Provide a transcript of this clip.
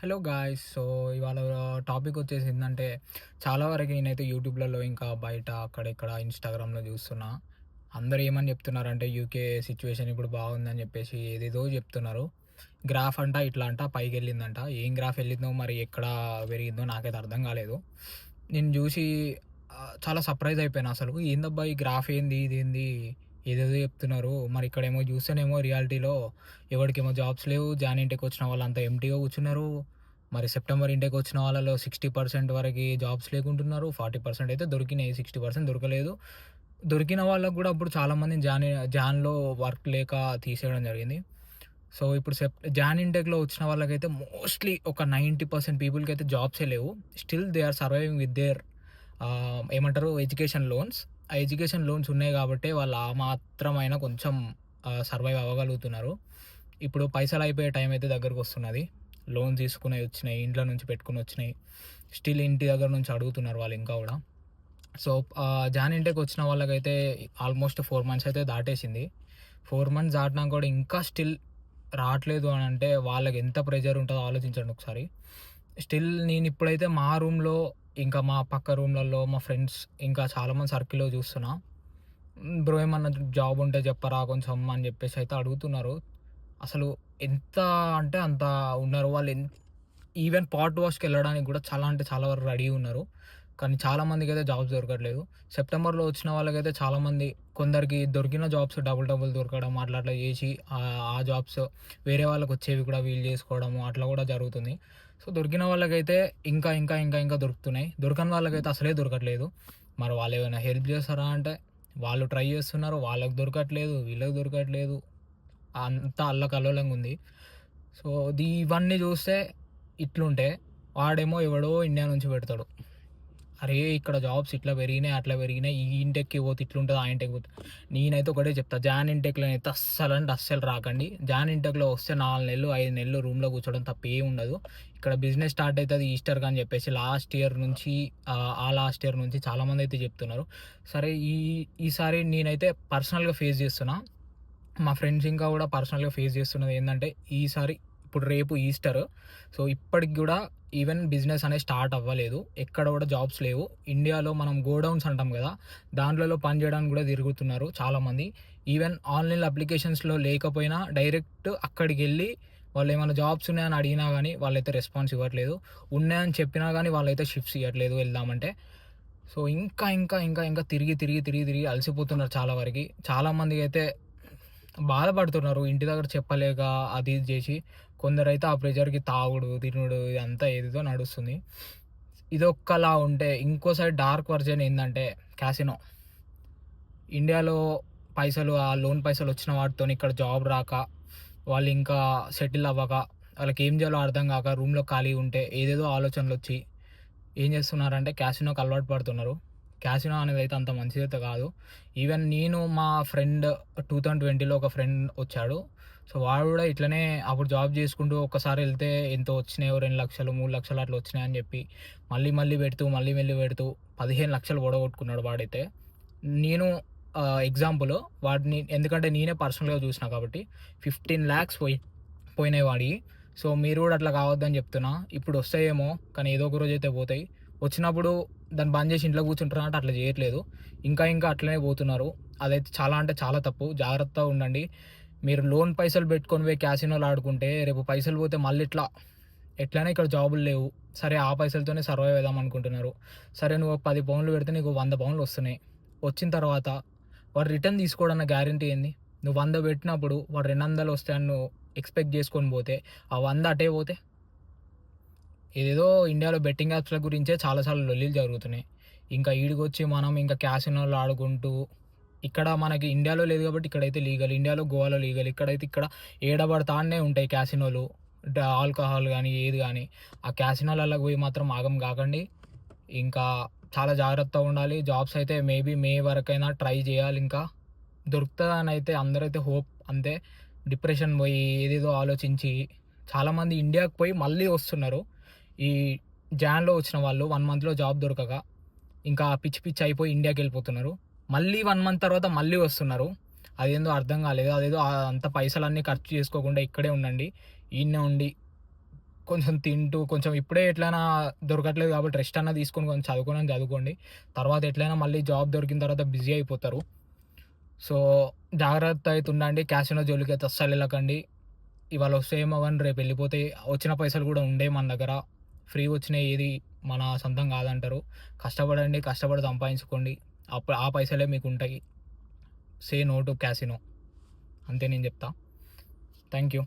Hello guys so ఇవాళ topic వచ్చేసి ఏంటంటే చాలా వరకు నేనైతే యూట్యూబ్లలో ఇంకా బయట అక్కడ ఇక్కడ ఇన్స్టాగ్రామ్లో చూస్తున్నా. అందరు ఏమని చెప్తున్నారంటే యూకే సిచ్యువేషన్ ఇప్పుడు బాగుందని చెప్పేసి ఏదేదో చెప్తున్నారు. గ్రాఫ్ అంట ఇట్లా అంట పైకి వెళ్ళిందంట ఏం గ్రాఫ్ వెళ్ళిందో మరి ఎక్కడ పెరిగిందో నాకైతే అర్థం కాలేదు. నేను చూసి చాలా సర్ప్రైజ్ అయిపోయాను అసలు. ఏందబ్బా ఈ గ్రాఫ్ ఏంది ఇదేంది ఏదేదో చెప్తున్నారు. మరి ఇక్కడేమో చూస్తేనేమో రియాలిటీలో ఎవరికేమో జాబ్స్ లేవు జాన్ ఇంటికి వచ్చిన వాళ్ళంతా ఎంటీగా కూర్చున్నారు. మరి సెప్టెంబర్ ఇంటికి వచ్చిన వాళ్ళలో సిక్స్టీ పర్సెంట్ వరకు జాబ్స్ లేకుంటున్నారు ఫార్టీ పర్సెంట్ అయితే దొరికినాయి సిక్స్టీ పర్సెంట్ దొరకలేదు. దొరికిన వాళ్ళకు కూడా ఇప్పుడు చాలామంది జాన్ జాన్లో వర్క్ లేక తీసేయడం జరిగింది. సో ఇప్పుడు సెప్ జాన్ ఇంటెక్లో వచ్చిన వాళ్ళకైతే మోస్ట్లీ ఒక నైంటీ పర్సెంట్ పీపుల్కి అయితే జాబ్సే లేవు. Still they are surviving with their ఏమంటారు ఎడ్యుకేషన్ లోన్స్ ఆ ఎడ్యుకేషన్ లోన్స్ ఉన్నాయి కాబట్టి వాళ్ళు ఆ మాత్రమైన కొంచెం సర్వైవ్ అవ్వగలుగుతున్నారు. ఇప్పుడు పైసలు అయిపోయే టైం అయితే దగ్గరకు వస్తున్నది. లోన్ తీసుకునే వచ్చినాయి ఇంట్లో నుంచి పెట్టుకుని వచ్చినాయి. స్టిల్ ఇంటి దగ్గర నుంచి అడుగుతున్నారు వాళ్ళు ఇంకా కూడా. సో జాన్ ఇంటికి వచ్చిన వాళ్ళకైతే ఆల్మోస్ట్ ఫోర్ మంత్స్ అయితే దాటేసింది. ఫోర్ మంత్స్ దాటినా కూడా ఇంకా స్టిల్ రావట్లేదు అని అంటే వాళ్ళకి ఎంత ప్రెజర్ ఉంటుందో ఆలోచించండి ఒకసారి. స్టిల్ నేను ఇప్పుడైతే మా రూమ్లో ఇంకా మా పక్క రూమ్లలో మా ఫ్రెండ్స్ ఇంకా చాలామంది సర్కిల్లో చూస్తున్నా. బ్రో ఏమన్నా జాబ్ ఉంటే చెప్పరా కొంచెం అని చెప్పేసి అయితే అడుగుతున్నారు. అసలు ఎంత అంటే అంత ఉన్నారు. వాళ్ళు ఈవెన్ పాట్ వాష్కి వెళ్ళడానికి కూడా చాలా అంటే చాలా వరకు రెడీ ఉన్నారు. కానీ చాలామందికి అయితే జాబ్స్ దొరకట్లేదు. సెప్టెంబర్లో వచ్చిన వాళ్ళకైతే చాలామంది కొందరికి దొరికిన జాబ్స్ డబుల్ డబుల్ దొరకడం అట్లా అట్లా చేసి ఆ- ఆ జాబ్స్ వేరే వాళ్ళకి వచ్చేవి కూడా వీలు చేసుకోవడము అట్లా కూడా జరుగుతుంది. సో దొరికిన వాళ్ళకైతే ఇంకా ఇంకా ఇంకా ఇంకా దొరుకుతున్నాయి. దొరకని వాళ్ళకైతే అసలే దొరకట్లేదు. మరి వాళ్ళు ఏమైనా హెల్ప్ చేస్తారా అంటే వాళ్ళు ట్రై చేస్తున్నారు వాళ్ళకి దొరకట్లేదు వీళ్ళకి దొరకట్లేదు. అంతా అల్లకల్లోలంగా ఉంది సో దీ ఇవన్నీ చూస్తే ఇట్లుంటే వాడేమో ఎవడో ఇండియా నుంచి పెడతాడు. అరే ఇక్కడ జాబ్స్ ఇట్లా పెరిగినాయి అట్లా పెరిగినాయి ఈ ఇంటెక్కి పోతే ఇట్లుంటుంది ఆ ఇంటెక్ పోతే. నేనైతే ఒకటే చెప్తా జాన్ ఇంటెక్లో అయితే అస్సలు అంటే అస్సలు రాకండి. జాన్ ఇంటెక్లో వస్తే నాలుగు నెలలు ఐదు నెలలు రూమ్లో కూర్చోవడం తప్ప ఏం ఉండదు. ఇక్కడ బిజినెస్ స్టార్ట్ అవుతుంది ఈస్టర్ అని చెప్పేసి లాస్ట్ ఇయర్ నుంచి ఆ, ఆ లాస్ట్ ఇయర్ నుంచి చాలామంది అయితే చెప్తున్నారు. సరే ఈ ఈసారి నేనైతే పర్సనల్గా ఫేస్ చేస్తున్నా. మా ఫ్రెండ్స్ ఇంకా కూడా పర్సనల్గా ఫేస్ చేస్తున్నది ఏంటంటే ఈసారి ఇప్పుడు రేపు ఈస్టర్. సో ఇప్పటికి కూడా ఈవెన్ బిజినెస్ అనేది స్టార్ట్ అవ్వలేదు. ఎక్కడ కూడా జాబ్స్ లేవు. ఇండియాలో మనం గోడౌన్స్ అంటాం కదా దాంట్లో పని చేయడానికి కూడా తిరుగుతున్నారు చాలామంది. ఈవెన్ ఆన్లైన్ అప్లికేషన్స్లో లేకపోయినా డైరెక్ట్ అక్కడికి వెళ్ళి వాళ్ళు ఏమైనా జాబ్స్ ఉన్నాయని అడిగినా కానీ వాళ్ళైతే రెస్పాన్స్ ఇవ్వట్లేదు. ఉన్నాయని చెప్పినా కానీ వాళ్ళైతే షిఫ్ట్స్ ఇవ్వట్లేదు వెళ్దామంటే. సో ఇంకా ఇంకా ఇంకా ఇంకా తిరిగి తిరిగి తిరిగి తిరిగి అలసిపోతున్నారు చాలా వరకు. చాలామందికి అయితే బాధపడుతున్నారు. ఇంటి దగ్గర చెప్పలేక అది ఇది చేసి కొందరైతే ఆ ప్రెషర్కి తాగుడు తినుడు ఇదంతా ఏదేదో నడుస్తుంది. ఇదొక్కలా ఉంటే ఇంకో సైడ్ డార్క్ వర్జన్ ఏంటంటే క్యాసినో. ఇండియాలో పైసలు ఆ లోన్ పైసలు వచ్చిన వాటితో ఇక్కడ జాబ్ రాక వాళ్ళు ఇంకా సెటిల్ అవ్వక వాళ్ళకి ఏం చేయాలో అర్థం కాక రూమ్లో ఖాళీ ఉంటే ఏదేదో ఆలోచనలు వచ్చి ఏం చేస్తున్నారంటే క్యాసినోకి అలవాటు పడుతున్నారు. క్యాసినో అనేది అయితే అంత మంచిదైతే కాదు. ఈవెన్ నేను మా ఫ్రెండ్ టూ థౌజండ్ ట్వంటీలో ఒక ఫ్రెండ్ వచ్చాడు. సో వాడు కూడా ఇట్లనే అప్పుడు జాబ్ చేసుకుంటూ ఒకసారి వెళ్తే ఎంతో వచ్చినాయో రెండు లక్షలు మూడు లక్షలు అట్లా వచ్చినాయని చెప్పి మళ్ళీ మళ్ళీ పెడుతూ మళ్ళీ మళ్ళీ పెడుతూ పదిహేను లక్షలు పొడగొట్టుకున్నాడు వాడైతే. నేను ఎగ్జాంపుల్ వాడిని ఎందుకంటే నేనే పర్సనల్గా చూసిన కాబట్టి ఫిఫ్టీన్ ల్యాక్స్ పోయి పోయినాయి వాడికి సో మీరు కూడా అట్లా కావద్దని చెప్తున్నా. ఇప్పుడు వస్తాయేమో కానీ ఏదో ఒక రోజు అయితే పోతాయి. వచ్చినప్పుడు దాన్ని బంద్ చేసి ఇంట్లో కూర్చుంటారు అంటే అట్లా చేయట్లేదు. ఇంకా ఇంకా అట్లనే పోతున్నారు. అదైతే చాలా అంటే చాలా తప్పు. జాగ్రత్తగా ఉండండి. మీరు లోన్ పైసలు పెట్టుకొని పోయి క్యాసినోలు ఆడుకుంటే రేపు పైసలు పోతే మళ్ళీ ఇట్లా ఎట్లనే ఇక్కడ జాబులు లేవు. సరే ఆ పైసలతోనే సర్వైవ్ అవుదాం అనుకుంటున్నారు. సరే నువ్వు పది పౌన్లు పెడితే నీకు వంద పౌన్లు వస్తున్నాయి. వచ్చిన తర్వాత వాడు రిటర్న్ తీసుకోవడన్న గ్యారంటీ ఏంది? నువ్వు వంద పెట్టినప్పుడు వాడు రెండు వందలు వస్తాయని నువ్వు ఎక్స్పెక్ట్ చేసుకొని పోతే ఆ వంద అటే పోతే ఏదేదో ఇండియాలో బెట్టింగ్ యాప్స్ల గురించే చాలాసార్లు లొల్లీలు జరుగుతున్నాయి. ఇంకా ఈడికొచ్చి మనం ఇంకా క్యాసినోలు ఆడుకుంటూ ఇక్కడ మనకి ఇండియాలో లేదు కాబట్టి ఇక్కడైతే లీగల్ ఇండియాలో గోవాలో లీగల్ ఇక్కడైతే ఇక్కడ ఏడబడతానే ఉంటాయి క్యాసినోలు ఆల్కహాల్ కానీ ఏది కానీ ఆ క్యాసినోలకు పోయి మాత్రం ఆగం కాకండి. ఇంకా చాలా జాగ్రత్తగా ఉండాలి. జాబ్స్ అయితే మేబీ మే వరకైనా ట్రై చేయాలి ఇంకా. దొరుకుతుందని అయితే అందరైతే హోప్ అంతే. డిప్రెషన్ పోయి ఏదేదో ఆలోచించి చాలామంది ఇండియాకి పోయి మళ్ళీ వస్తున్నారు. ఈ జాన్లో వచ్చిన వాళ్ళు వన్ మంత్లో జాబ్ దొరకక ఇంకా పిచ్చి పిచ్చి అయిపోయి ఇండియాకి వెళ్ళిపోతున్నారు. మళ్ళీ వన్ మంత్ తర్వాత మళ్ళీ వస్తున్నారు. అదేందో అర్థం కాలేదు. అదేదో అంత పైసలన్నీ ఖర్చు చేసుకోకుండా ఇక్కడే ఉండండి ఈయన ఉండి కొంచెం తింటూ కొంచెం ఇప్పుడే ఎట్లైనా దొరకట్లేదు కాబట్టి రెస్ట్ అన్నా తీసుకొని కొంచెం చదువుకోనని చదువుకోండి. తర్వాత ఎట్లైనా మళ్ళీ జాబ్ దొరికిన తర్వాత బిజీ అయిపోతారు. సో జాగ్రత్త అయితే ఉండండి. క్యాషినో జోలికి అయితే అస్సలు వెళ్ళకండి. ఇవాళ వస్తే ఏమో కానీ రేపు వెళ్ళిపోతే వచ్చిన పైసలు కూడా ఉండే మన దగ్గర. ఫ్రీ వచ్చిన ఏది మన సొంతం కాదంటారు. కష్టపడండి కష్టపడి సంపాదించుకోండి. అప్పుడు ఆ పైసలే మీకు ఉంటాయి సే నో టు క్యాసినో. అంతే నేను చెప్తా. Thank you